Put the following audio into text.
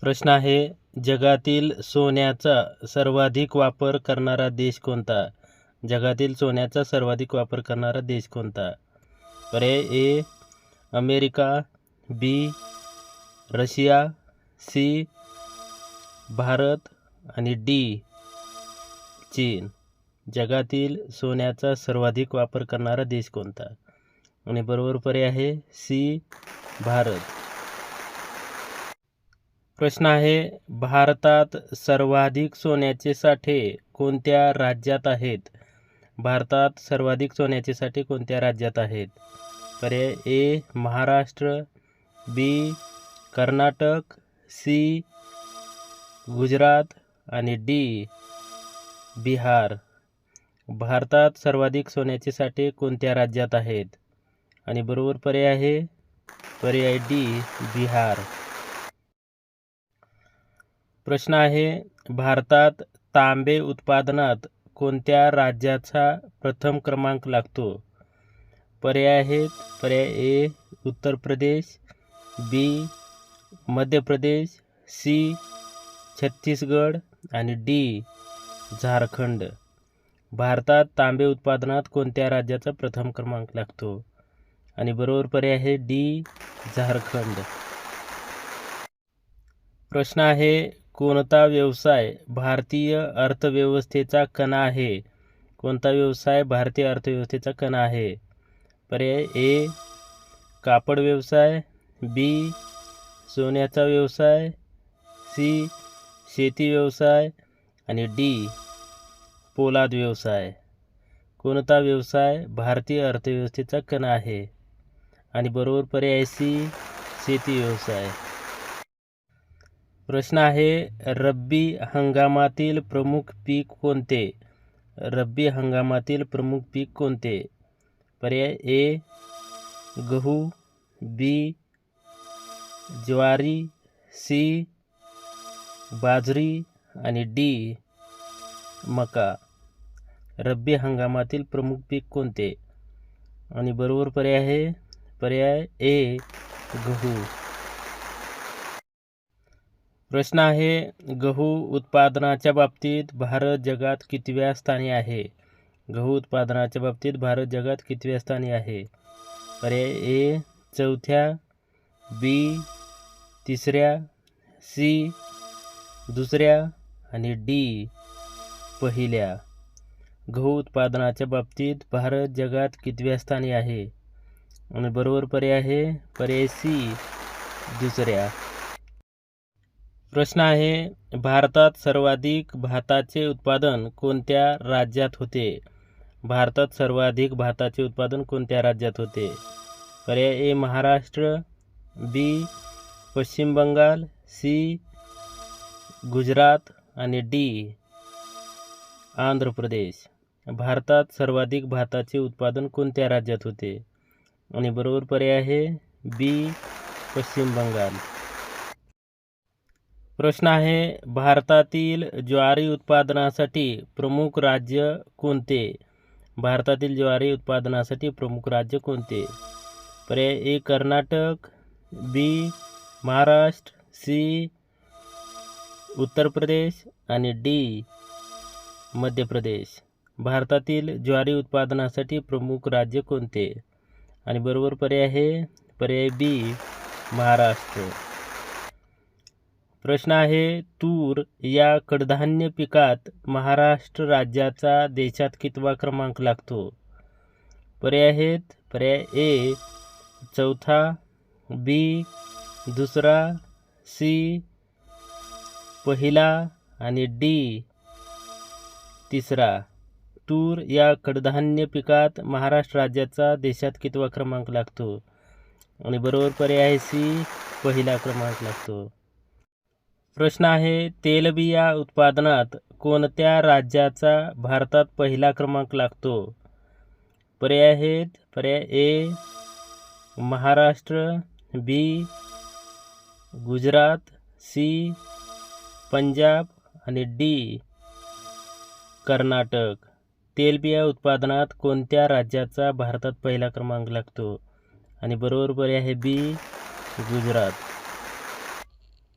प्रश्न आहे जगातील सोन्याचा सर्वाधिक वापर करणारा देश कोणता? जगातील सोन्याचा सर्वाधिक वापर करणारा देश कोणता? पर्याय A America B Russia C Bharat आणि डी चीन. जगातील सोन्याचा सर्वाधिक वापर करणारा देश कोणता? आणि बरोबर पर्याय आहे सी भारत. प्रश्न आहे भारतात सर्वाधिक सोन्याचे साठे कोणत्या राज्यात आहेत? भारतात सर्वाधिक सोन्याचे साठे कोणत्या राज्यात आहेत? पर्याय A Maharashtra B Karnataka C Gujarat आणि डी बिहार. भारतात सर्वाधिक सोन्याचे साठे कोणत्या राज्यात आहेत? आणि बरोबर पर्याय आहे पर्याय डी बिहार. प्रश्न आहे भारतात तांबे उत्पादनात कोणत्या राज्याचा प्रथम क्रमांक लागतो? पर्याय आहेत पर्याय ए उत्तर प्रदेश बी मध्य प्रदेश सी छत्तीसगड आणि डी झारखंड. भारतात तांबे उत्पादनात कोणत्या राज्याचा प्रथम क्रमांक लागतो? आणि बरोबर पर्याय आहे डी झारखंड. प्रश्न आहे कोणता व्यवसाय भारतीय अर्थव्यवस्थेचा कणा आहे? कोणता व्यवसाय भारतीय अर्थव्यवस्थेचा कणा आहे? पर्याय ए कापड व्यवसाय बी सोन्याचा व्यवसाय सी शेती व्यवसाय आणि डी पोलाद व्यवसाय. कोणता व्यवसाय भारतीय अर्थव्यवस्थेचा कणा आहे? आणि बरोबर पर्याय सी शेती व्यवसाय. प्रश्न आहे, रब्बी हंगामातील प्रमुख पीक कोणते? रब्बी हंगामातील प्रमुख पीक कोणते? पर्याय ए, गहू, बी, ज्वारी, सी, बाजरी आणि डी, मका. रब्बी हंगामातील प्रमुख पीक कोणते? आणि बरोबर पर्याय पर्याय ए, गहू. प्रश्न आहे गहू उत्पादनाच्या बाबतीत भारत जगात कितव्या स्थानी आहे? गहू उत्पादनाच्या बाबतीत भारत जगात कितव्या स्थानी आहे? पर्याय ए चौथ्या बी तिसऱ्या सी दुसऱ्या आणि डी पहिल्या. गहू उत्पादनाच्या बाबतीत भारत जगात कितव्या स्थानी आहे? आणि बरोबर पर्याय आहे पर्याय सी दुसऱ्या. प्रश्न आहे भारतात सर्वाधिक भाताचे उत्पादन कोणत्या राज्यात होते? भारतात सर्वाधिक भाताचे उत्पादन कोणत्या राज्यात होते? पर्याय ए महाराष्ट्र बी पश्चिम बंगाल सी गुजरात आणि डी आंध्र प्रदेश. भारतात सर्वाधिक भाताचे उत्पादन कोणत्या राज्यात होते? आणि बरोबर पर्याय आहे बी पश्चिम बंगाल. प्रश्न आहे भारतातील ज्वारी उत्पादनासाठी प्रमुख राज्य कोणते? भारतातील ज्वारी उत्पादनासाठी प्रमुख राज्य कोणते? पर्याय A Karnataka B Maharashtra C Uttar Pradesh आणि डी मध्य प्रदेश. भारतातील ज्वारी उत्पादनासाठी प्रमुख राज्य कोणते? आणि बरोबर पर्याय आहे पर्याय बी महाराष्ट्र. प्रश्न आहे तूर या कडधान्य पिकात महाराष्ट्र राज्याचा देशात कितवा क्रमांक लागतो? पर्याय आहेत पर्याय ए चौथा बी दुसरा सी पहिला आणि डी तिसरा. तूर या कडधान्य पिकात महाराष्ट्र राज्याचा देशात कितवा क्रमांक लागतो? आणि बरोबर पर्याय आहे सी पहिला क्रमांक लागतो. प्रश्न आहे तेलबिया उत्पादनात कोणत्या राज्याचा भारतात पहिला क्रमांक लागतो? पर्याय आहेत पर्याय A Maharashtra B Gujarat C Punjab आणि डी कर्नाटक. तेलबिया उत्पादनात कोणत्या राज्याचा भारतात पहिला क्रमांक लागतो? आणि बरोबर पर्याय आहे बी गुजरात.